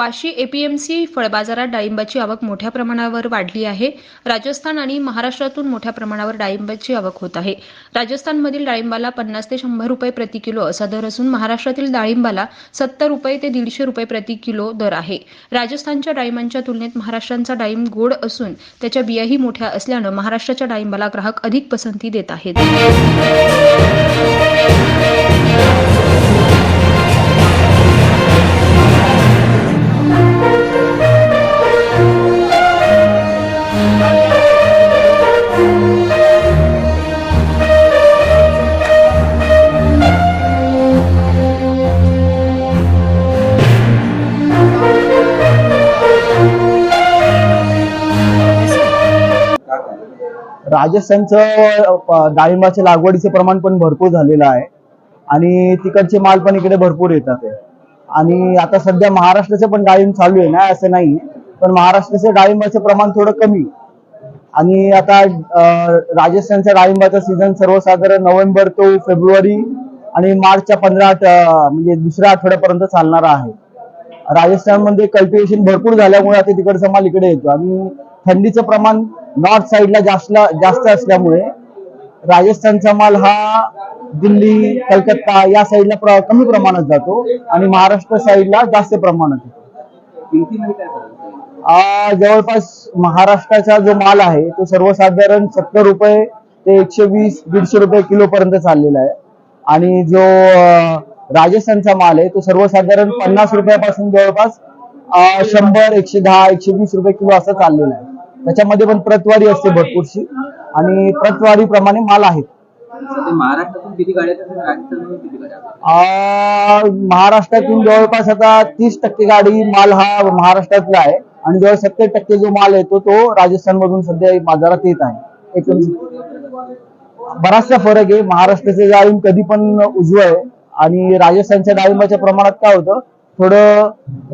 Vashi APMC फळबाजारात डाळिंबाची आवक मोठ्या प्रमाणावर वाढली आहे. राजस्थान आणि महाराष्ट्रातून मोठ्या प्रमाणावर डाळिंबाची आवक होत आहे. राजस्थानमधील डाळिंबाला पन्नास ते शंभर रुपये प्रति किलो असा दर असून महाराष्ट्रातील डाळिंबाला सत्तर रुपये ते दीडशे रुपये प्रति किलो दर आहे. राजस्थानच्या डाळिंबांच्या तुलनेत महाराष्ट्रांचा डाळिंब गोड असून त्याच्या बियाही मोठ्या असल्यानं महाराष्ट्राच्या डाळिंबाला ग्राहक अधिक पसंती देत आहेत. राजस्थानचं डाळिंबाच्या लागवडीचे प्रमाण पण भरपूर झालेलं आहे. आणि तिकडचे माल पण इकडे भरपूर येतात. आणि आता सध्या महाराष्ट्राचे पण डाळिंब चालू आहे ना असं नाही. पण महाराष्ट्राचे डाळिंबाचे प्रमाण थोडं कमी. आणि आता राजस्थानच्या डाळिंबाचा सीझन सर्वसाधारण नोव्हेंबर तो फेब्रुवारी आणि मार्चच्या पंधरा म्हणजे दुसऱ्या आठवड्यापर्यंत चालणार आहे. राजस्थानमध्ये कल्टिवेशन भरपूर झाल्यामुळे आता तिकडचा माल इकडे येतो. आणि थंडीचं प्रमाण नॉर्थ साईडला जास्त जास्त असल्यामुळे राजस्थानचा माल हा दिल्ली कलकत्ता या साईडला प्र, कमी प्रमाणात जातो आणि महाराष्ट्र साईडला जास्त प्रमाणात जवळपास महाराष्ट्राचा जो माल आहे तो सर्वसाधारण सत्तर रुपये ते एकशे वीस दीडशे रुपये किलो पर्यंत चाललेला आहे. आणि जो राजस्थानचा माल आहे तो सर्वसाधारण पन्नास रुपयापासून जवळपास शंभर एकशे दहा एकशे वीस रुपये किलो असं चाललेला आहे. त्याच्यामध्ये पण प्रतवारी असते भरपूरशी. आणि प्रतवारी प्रमाणे माल आहेत. महाराष्ट्रातून किती गाड्या जवळपास आता तीस टक्के गाडी माल हा महाराष्ट्रातला आहे. आणि जवळ सत्तर टक्के जो माल येतो तो राजस्थान मधून सध्या बाजारात येत आहे. एकूण बराचसा फरक आहे. महाराष्ट्राचे डाळिंब कधी पण उजवं आहे. आणि राजस्थानच्या डाळिंबाच्या प्रमाणात काय होतं थोडं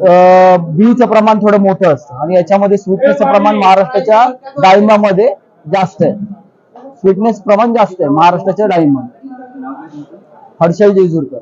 अं, बीचं प्रमाण थोडं मोठं असतं. आणि याच्यामध्ये स्वीटनेसचं प्रमाण महाराष्ट्राच्या डाळिंबामध्ये जास्त आहे. स्वीटनेस प्रमाण जास्त आहे महाराष्ट्राच्या डाळिंबामध्ये. हर्षल जेजूरकर.